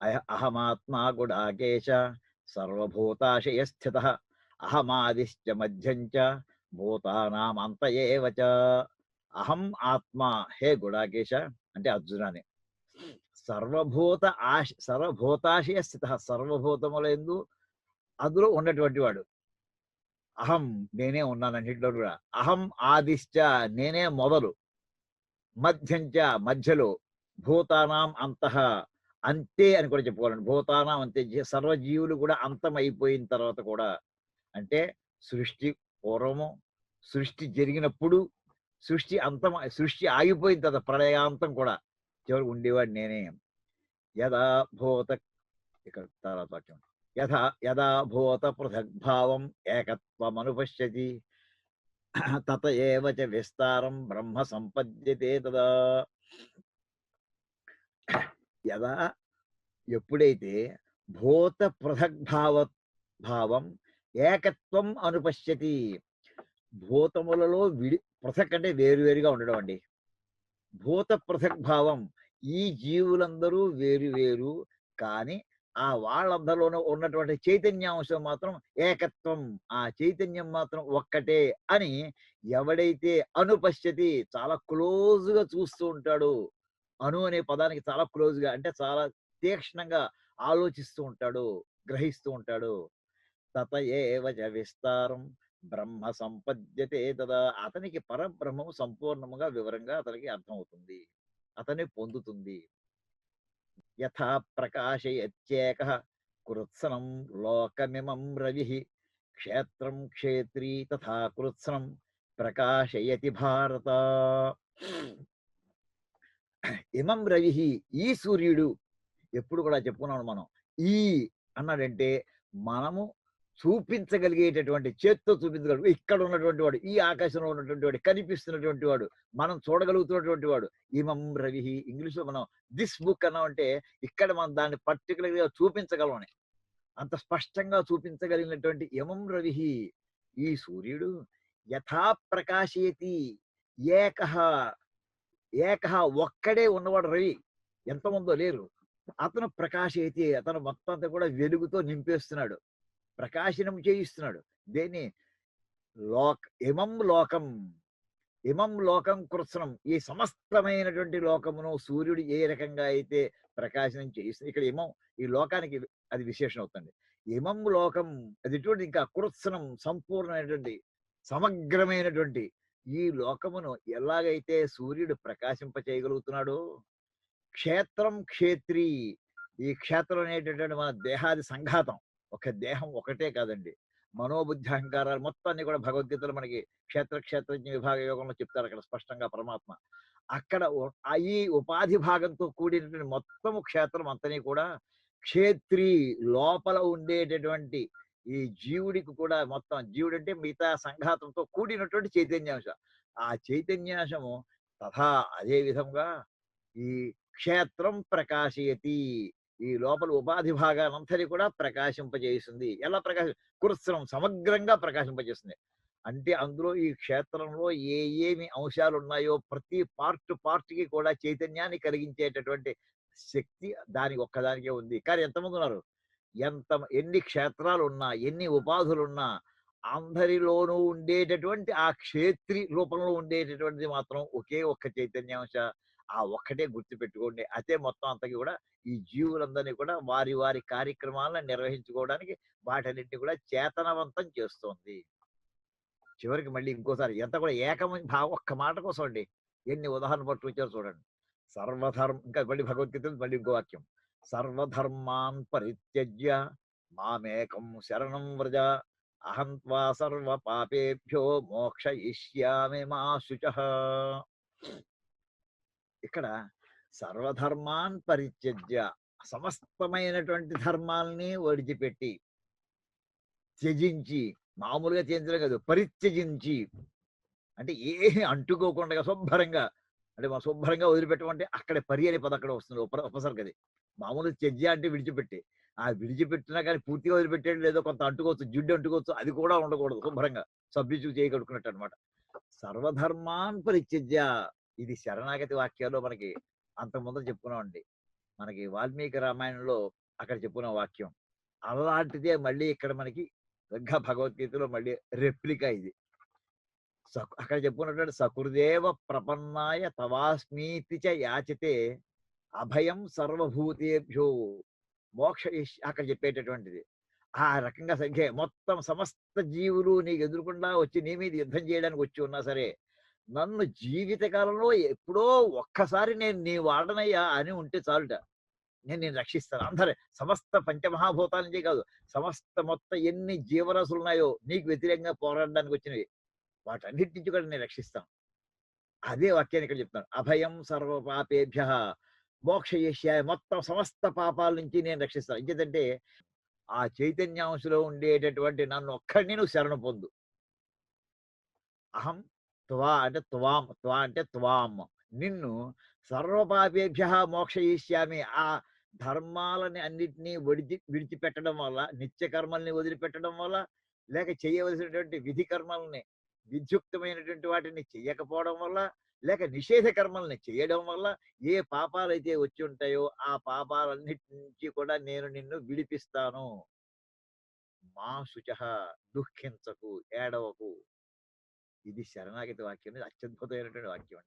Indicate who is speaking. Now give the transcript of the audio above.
Speaker 1: అహమాత్మా గుడాకేశ సర్వభూతాశయ స్థిత అహమాదిశ్చ మధ్యం చ భూతానామంత ఏవ అహం ఆత్మ హే గుడాకేశ అంటే అర్జునాని। సర్వభూత ఆశ సర్వభూతాశయ స్థిత సర్వభూతములందు అందులో ఉన్నటువంటి వాడు। అహం నేనే ఉన్నాను అన్నింటిలో కూడా। అహం ఆదిశ్చ నేనే మొదలు। మధ్యంచ మధ్యలో భూతానాం అంతః అంతే అని కూడా చెప్పుకోవాలండి. భూతానం అంతే. సర్వజీవులు కూడా అంతం అయిపోయిన తర్వాత కూడా అంటే సృష్టి పూర్వము సృష్టి జరిగినప్పుడు సృష్టి అంతం సృష్టి ఆగిపోయిన తర్వాత ప్రళయాంతం కూడా చివరి ఉండేవాడు నేనే. యదా భూత ఇక్కడ తర్వాత వాక్యం. యథా యదా భూత పృథగ్భావం ఏకత్వమనుపశ్యతి తత ఏవ చ విస్తారం బ్రహ్మ సంపద్యతే తదా. యదా ఎప్పుడైతే భూత పృథగ్భావ భావం ఏకత్వం అనుపశ్యతి భూతములలో విడి పృథక్ అంటే వేరువేరుగా ఉండడం అండి. భూత పృథక్ భావం ఈ జీవులందరూ వేరు వేరు కానీ ఆ వాళ్ళందరిలోనూ ఉన్నటువంటి చైతన్యాంశం మాత్రం ఏకత్వం. ఆ చైతన్యం మాత్రం ఒక్కటే అని ఎవడైతే అనుపశ్యతి చాలా క్లోజ్గా చూస్తూ ఉంటాడు. అను అనే పదానికి చాలా క్లోజ్గా అంటే చాలా తీక్షణంగా ఆలోచిస్తూ ఉంటాడు గ్రహిస్తూ ఉంటాడు. తత ఏవ విస్తారం బ్రహ్మ సంపద్యతే తదా అతనికి పరబ్రహ్మము సంపూర్ణముగా వివరంగా అతనికి అర్థమవుతుంది. అతని పొందుతుంది. యథా ప్రకాశయత్యేక కృత్సనం లోకమిమం రవి క్షేత్రం క్షేత్రీ తథా కృత్సనం ప్రకాశయతి భారత. ఇమం రవి ఈ సూర్యుడు. ఎప్పుడు కూడా చెప్పుకున్నాను మనం. ఈ అన్నాడంటే మనము చూపించగలిగేటటువంటి చేత్తో చూపించగలడు ఇక్కడ ఉన్నటువంటి వాడు ఈ ఆకాశంలో ఉన్నటువంటి వాడు కనిపిస్తున్నటువంటి వాడు మనం చూడగలుగుతున్నటువంటి వాడు. ఇమం రవి ఇంగ్లీష్లో మనం దిస్ బుక్ అన్నామంటే ఇక్కడ మనం దాన్ని పర్టికులర్గా చూపించగలమని. అంత స్పష్టంగా చూపించగలిగినటువంటి యమం రవి ఈ సూర్యుడు యథా ప్రకాశయతి ఏకహ ఏకహ ఒక్కడే ఉన్నవాడు రవి ఎంతమందో లేరు. అతను ప్రకాశయతి అతను మొత్తం అంతా కూడా వెలుగుతో నింపేస్తున్నాడు. ప్రకాశనం చేయిస్తున్నాడు. దేన్ని? లోక ఇమం లోకం ఇమం లోకం కృత్సనం. ఈ సమస్తమైనటువంటి లోకమును సూర్యుడు ఏ రకంగా అయితే ప్రకాశనం చేయిస్తుంది ఇక్కడ ఇమం ఈ లోకానికి అది విశేషం అవుతుంది. ఇమం లోకం అది ఇటువంటి ఇంకా కృత్సనం సంపూర్ణమైనటువంటి సమగ్రమైనటువంటి ఈ లోకమును ఎలాగైతే సూర్యుడు ప్రకాశింప చేయగలుగుతున్నాడో క్షేత్రం క్షేత్రి. ఈ క్షేత్రం అనేటటువంటి మన దేహాది సంఘాతం. ఒక దేహం ఒకటే కాదండి. మనోబుద్ధి అహంకారాలు మొత్తాన్ని కూడా భగవద్గీతలో మనకి క్షేత్ర క్షేత్రజ్ఞ విభాగ యోగంలో చెప్తారు అక్కడ స్పష్టంగా పరమాత్మ. అక్కడ ఈ ఉపాధి భాగంతో కూడినటువంటి మొత్తము క్షేత్రం అంతని కూడా క్షేత్రి లోపల ఉండేటటువంటి ఈ జీవుడికి కూడా మొత్తం జీవుడు అంటే మిగతా సంఘాతంతో కూడినటువంటి చైతన్యాంశం. ఆ చైతన్యాంశము తథా అదే విధంగా ఈ క్షేత్రం ప్రకాశయతి. ఈ లోపల ఉపాధి భాగానంతని కూడా ప్రకాశింపజేస్తుంది ఎలా ప్రకాశం? కృత్సనం సమగ్రంగా ప్రకాశింపజేస్తుంది అంటే అందులో ఈ క్షేత్రంలో ఏ ఏమి అంశాలు ఉన్నాయో ప్రతి పార్ట్ పార్ట్కి కూడా చైతన్యాన్ని కలిగించేటటువంటి శక్తి దానికి ఒక్కదానికే ఉంది. కానీ ఎంతమంది ఉన్నారు? ఎంత ఎన్ని క్షేత్రాలు ఉన్నా ఎన్ని ఉపాధులు ఉన్నా అందరిలోనూ ఉండేటటువంటి ఆ క్షేత్రి రూపంలో ఉండేటటువంటిది మాత్రం ఒకే ఒక్క చైతన్యాంశ ఆ ఒక్కటే గుర్తు పెట్టుకోండి అదే మొత్తం అంతకి కూడా ఈ జీవులందరినీ కూడా వారి వారి కార్యక్రమాలను నిర్వహించుకోవడానికి వాటన్నిటిని కూడా చేతనవంతం చేస్తోంది. చివరికి మళ్ళీ ఇంకోసారి ఎంత కూడా ఏకమ ఒక్క మాట కోసం అండి ఎన్ని ఉదాహరణ పట్టు వచ్చారో చూడండి. సర్వధర్మ ఇంకా మళ్ళీ భగవద్గీత మళ్ళీ ఇంకో వాక్యం. సర్వధర్మాన్ పరిత్యజ్య మామేకం శరణం వ్రజ. అహం త్వా సర్వ పాపేభ్యో మోక్షయిష్యామి మా శుచ. ఇక్కడ సర్వధర్మాన్ పరిత్యజ్య సమస్తమైనటువంటి ధర్మాల్ని ఓడిచిపెట్టి త్యజించి మామూలుగా త్యజించడం కాదు పరిత్యజించి అంటే ఏ అంటుకోకుండా శుభ్రంగా అంటే మా శుభ్రంగా వదిలిపెట్టమంటే అక్కడ పరి అనే పదం అక్కడ వస్తుంది ఉప ఉపసర్గది. మామూలు చెజ్జ అంటే విడిచిపెట్టి. ఆ విడిచిపెట్టినా కానీ పూర్తిగా వదిలిపెట్టేది లేదో కొంత అంటుకోవచ్చు జిడ్డు అంటుకోవచ్చు అది కూడా ఉండకూడదు శుభ్రంగా. సభ్యుచు చేయగలుగుకున్నట్టు అనమాట సర్వధర్మాన్ పరిత్యజ్య ఇది శరణాగతి వాక్యాల్లో మనకి అంతకుముందు చెప్పుకున్నామండి. మనకి వాల్మీకి రామాయణంలో అక్కడ చెప్పుకున్న వాక్యం. అలాంటిదే మళ్ళీ ఇక్కడ మనకి ఇంకా భగవద్గీతలో మళ్ళీ రెప్లికా ఇది. అక్కడ చెప్పుకున్నటువంటి సకృదేవ ప్రపన్నాయ తవాస్మీతి చ యాచితే అభయం సర్వభూతేభ్యో మోక్ష అక్కడ చెప్పేటటువంటిది. ఆ రకంగా సంఖ్య మొత్తం సమస్త జీవులు నీకు ఎదురుకుండా వచ్చి నీ మీద యుద్ధం చేయడానికి వచ్చి ఉన్నా సరే నన్ను జీవిత కాలంలో ఎప్పుడో ఒక్కసారి నేను నీ వాడనయ్యా అని ఉంటే చాలుట. నేను నేను రక్షిస్తాను. అందరు సమస్త పంచమహాభూతాల నుంచి కాదు సమస్త మొత్తం ఎన్ని జీవరాశులు ఉన్నాయో నీకు వ్యతిరేకంగా పోరాడడానికి వచ్చినవి. వాటన్నిటి నుంచి కూడా నేను రక్షిస్తాను అదే వాక్యాన్ని ఇక్కడ చెప్తాను అభయం సర్వ పాపేభ్య మోక్షయేష్యాయ మొత్తం సమస్త పాపాల నుంచి నేను రక్షిస్తాను. ఎందుకంటే ఆ చైతన్యాంశలో ఉండేటటువంటి నన్ను ఒక్కడిని నువ్వు శరణ పొందు. అహం త్వా అంటే త్వాం త్వా అంటే త్వాం. నిన్ను సర్వపాపేభ్య మోక్షయిష్యామి ఆ ధర్మాలని అన్నిటినీ విడిచి విడిచిపెట్టడం వల్ల నిత్య కర్మల్ని వదిలిపెట్టడం వల్ల లేక చేయవలసినటువంటి విధి కర్మల్ని విధ్యుక్తమైనటువంటి వాటిని చెయ్యకపోవడం వల్ల లేక నిషేధ కర్మల్ని చేయడం వల్ల ఏ పాపాలైతే వచ్చి ఉంటాయో ఆ పాపాలన్నిటి నుంచి కూడా నేను నిన్ను విడిపిస్తాను. మా శుచ దుఃఖించకు ఏడవకు. ఇది శరణాగతి వాక్యం అత్యద్భుతమైనటువంటి వాక్యం అండి.